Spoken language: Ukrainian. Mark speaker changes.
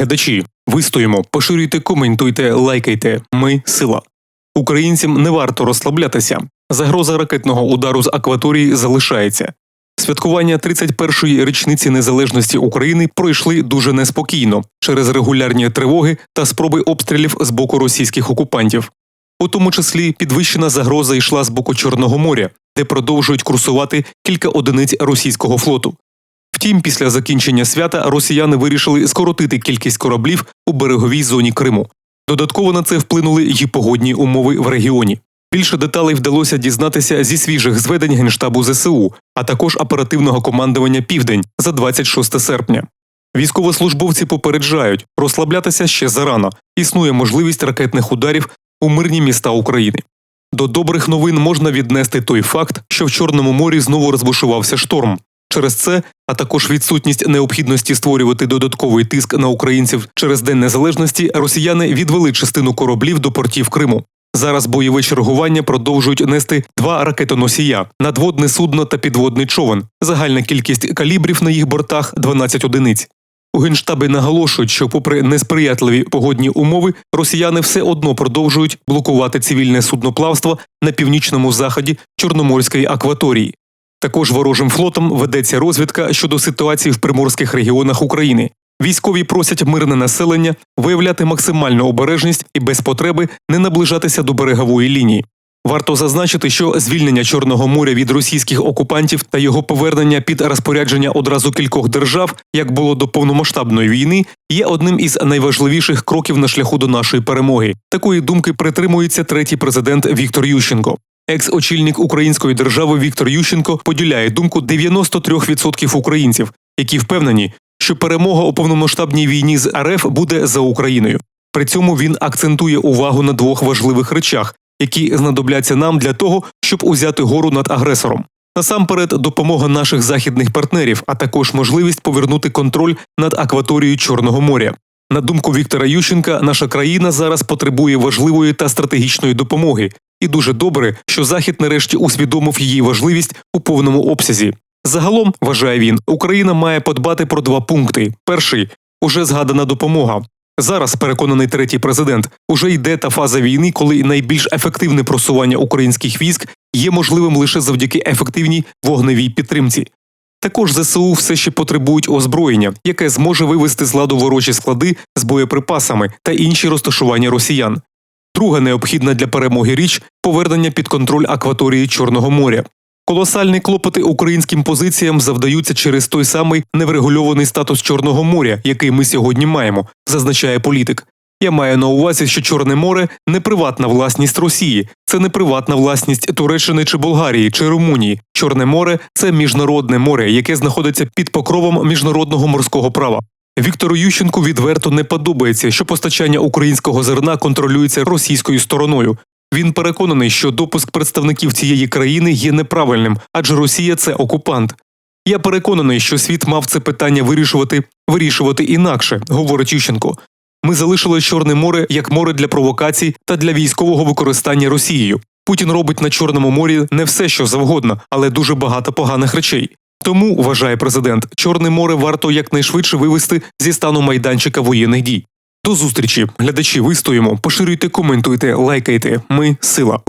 Speaker 1: Глядачі, вистоїмо, поширюйте, коментуйте, лайкайте. Ми сила. Українцям не варто розслаблятися. Загроза ракетного удару з акваторії залишається. Святкування 31-ї річниці незалежності України пройшли дуже неспокійно через регулярні тривоги та спроби обстрілів з боку російських окупантів. У тому числі підвищена загроза йшла з боку Чорного моря, де продовжують курсувати кілька одиниць російського флоту. Втім, після закінчення свята росіяни вирішили скоротити кількість кораблів у береговій зоні Криму. Додатково на це вплинули й погодні умови в регіоні. Більше деталей вдалося дізнатися зі свіжих зведень Генштабу ЗСУ, а також оперативного командування Південь за 26 серпня. Військовослужбовці попереджають, розслаблятися ще зарано. Існує можливість ракетних ударів у мирні міста України. До добрих новин можна віднести той факт, що в Чорному морі знову розбушувався шторм. Через це, а також відсутність необхідності створювати додатковий тиск на українців через День Незалежності, росіяни відвели частину кораблів до портів Криму. Зараз бойове чергування продовжують нести два ракетоносія, надводне судно та підводний човен. Загальна кількість калібрів на їх бортах 12 одиниць. У генштабі наголошують, що, попри несприятливі погодні умови, росіяни все одно продовжують блокувати цивільне судноплавство на північному заході Чорноморської акваторії. Також ворожим флотом ведеться розвідка щодо ситуації в приморських регіонах України. Військові просять мирне населення виявляти максимальну обережність і без потреби не наближатися до берегової лінії. Варто зазначити, що звільнення Чорного моря від російських окупантів та його повернення під розпорядження одразу кількох держав, як було до повномасштабної війни, є одним із найважливіших кроків на шляху до нашої перемоги. Такої думки притримується третій президент Віктор Ющенко. Екс-очільник української держави Віктор Ющенко поділяє думку 93% українців, які впевнені, що перемога у повномасштабній війні з РФ буде за Україною. При цьому він акцентує увагу на двох важливих речах, які знадобляться нам для того, щоб узяти гору над агресором. Насамперед, допомога наших західних партнерів, а також можливість повернути контроль над акваторією Чорного моря. На думку Віктора Ющенка, наша країна зараз потребує важливої та стратегічної допомоги, і дуже добре, що Захід нарешті усвідомив її важливість у повному обсязі. Загалом, вважає він, Україна має подбати про два пункти: перший уже згадана допомога. Зараз, переконаний третій президент, уже йде та фаза війни, коли найбільш ефективне просування українських військ є можливим лише завдяки ефективній вогневій підтримці. Також ЗСУ все ще потребують озброєння, яке зможе вивести з ладу ворожі склади з боєприпасами та інші розташування росіян. Друга необхідна для перемоги річ повернення під контроль акваторії Чорного моря. Колосальні клопоти українським позиціям завдаються через той самий неврегульований статус Чорного моря, який ми сьогодні маємо, зазначає політик. Я маю на увазі, що Чорне море не приватна власність Росії, це не приватна власність Туреччини чи Болгарії чи Румунії. Чорне море це міжнародне море, яке знаходиться під покровом міжнародного морського права. Віктору Ющенку відверто не подобається, що постачання українського зерна контролюється російською стороною. Він переконаний, що допуск представників цієї країни є неправильним, адже Росія це окупант. Я переконаний, що світ мав це питання вирішувати вирішувати інакше, говорить Ющенко. Ми залишили Чорне море як море для провокацій та для військового використання Росією. Путін робить на Чорному морі не все, що завгодно, але дуже багато поганих речей. Тому, вважає президент, Чорне море варто якнайшвидше вивести зі стану майданчика воєнних дій. До зустрічі, глядачі, вистоїмо, поширюйте, коментуйте, лайкайте. Ми сила.